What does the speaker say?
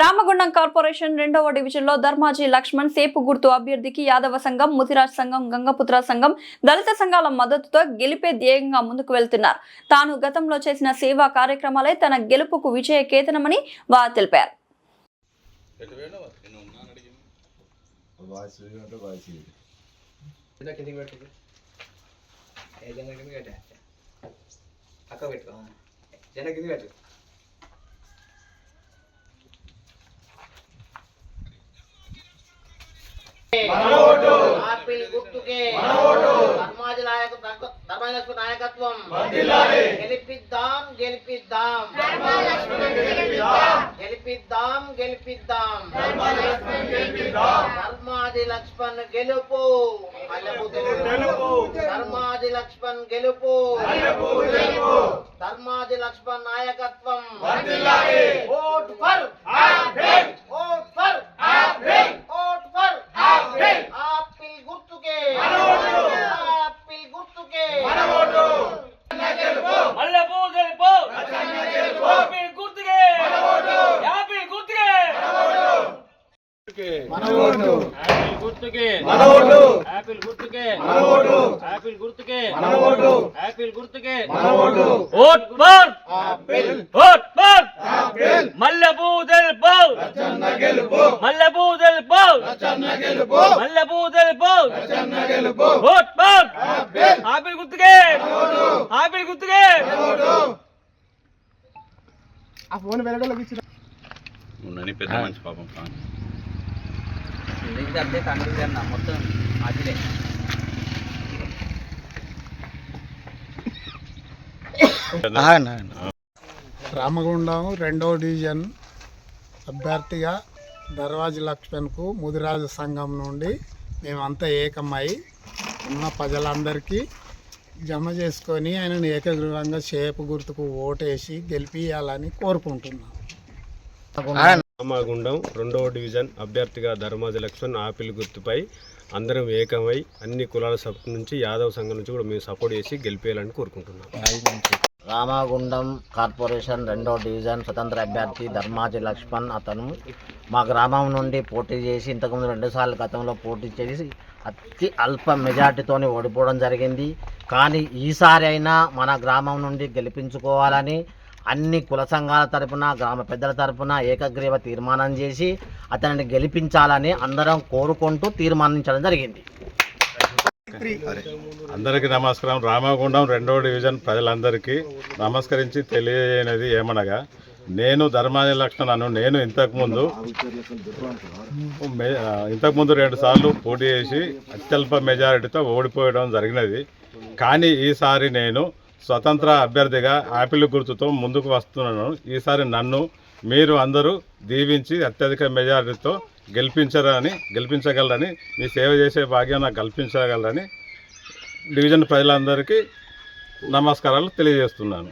Ramagundam corporation రెండవ డివిజన్లో ధర్మాజీ లక్ష్మణ్ సేపు గుర్తు అభ్యర్థికి యాదవ సంఘం ముతిరాజ్ సంఘం గంగపుత్ర సంఘం దళిత సంఘాల మద్దతుతో గెలిపే ధ్యేయంగా ముందుకు వెళ్తున్నారు. తాను గతంలో చేసిన సేవా కార్యక్రమాలే తన గెలుపుకు విజయ కేతనమని వారు తెలిపారు. వాయిస్ అంటే ఆపిల్ గుర్తుకే. ధర్మాజి నాయక నాయకత్వం. గెలిపిద్దాం గెలిపిద్దాం. గెలిపిద్దాం. గెలిపిద్దాం ధర్మాజి లక్ష్మణ్ గెలుపు. ధర్మాజి లక్ష్మణ్ గెలుపు. ధర్మాజి లక్ష్మణ్ నాయకత్వం. Vote for vote for vote for apple గుర్తుకే ఆపిల్ గుర్తుకే మల్లెపూ తెలుపు యాపిల్ గుర్తుకే యాపిల్ గుర్తుకే యాపిల్ గుర్తుకే. యాపిల్ గుర్తుకే. యాపిల్ గుర్తుకే. యాపిల్ గుర్తుకే. ఓట్. ఫర్ ఓట్ ఫర్ మల్లెపూ తెలుపు మల్లెపూ తెలుపు మల్లెపూ తెలుపు ఓట్ ఫర్ ఆపిల్ గుర్తుకే. ఆపిల్ గుర్తుకే. ఉన్నని పెద్ద మంచి పాపం కాదు. మిగతా తండ్రి అన్న మొత్తం అదిలే. రామగుండం రెండవ డివిజన్ అభ్యర్థిగా దర్వాజి లక్ష్మణ్కు ముదిరాజు సంఘం నుండి మేమంతా ఏకమై ఉన్న ప్రజలందరికీ జమ చేసుకొని ఆయనను ఏకగ్రీవంగా చేపు గుర్తుకు ఓటేసి గెలిపియాలని కోరుకుంటున్నాం. రామగుండం రెండవ డివిజన్ అభ్యర్థిగా ధర్మాజ లక్ష్మణ్ ఆపిల్ గుర్తుపై అందరం ఏకమై అన్ని కులాల సభ నుంచి యాదవ్ సంఘం నుంచి కూడా మేము సపోర్ట్ చేసి గెలిపేయాలని కోరుకుంటున్నాం. రామాగుండం కార్పొరేషన్ రెండో డివిజన్ స్వతంత్ర అభ్యర్థి ధర్మాజి లక్ష్మణ్ అతను మా గ్రామం నుండి పోటీ చేసి ఇంతకుముందు రెండుసార్లు గతంలో పోటీ చేసి అతి అల్ప మెజార్టీతోని ఓడిపోవడం జరిగింది. కానీ ఈసారి అయినా మన గ్రామం నుండి గెలిపించుకోవాలని అన్ని కుల సంఘాల తరపున గ్రామ పెద్దల తరపున ఏకగ్రీవ తీర్మానం చేసి అతనిని గెలిపించాలని అందరం కోరుకుంటూ తీర్మానించడం జరిగింది. అందరికీ నమస్కారం. రామగుండం రెండవ డివిజన్ ప్రజలందరికీ నమస్కరించి తెలియజేయనది ఏమనగా నేను ధర్మాని లక్ష్మణను నేను ఇంతకుముందు ఇంతకుముందు రెండు సార్లు పోటీ చేసి అత్యల్ప మెజారిటీతో ఓడిపోయడం జరిగినది. కానీ ఈసారి నేను స్వతంత్ర అభ్యర్థిగా ఆపిల్ గుర్తుతో ముందుకు వస్తున్నాను. ఈసారి నన్ను మీరు అందరూ దీవించి అత్యధిక మెజారిటీతో గెలిపించరని గెలిపించగలరని మీ సేవ చేసే భాగ్యం నాకు కల్పించగలరని డివిజన్ ప్రజలందరికీ నమస్కారాలు తెలియజేస్తున్నాను.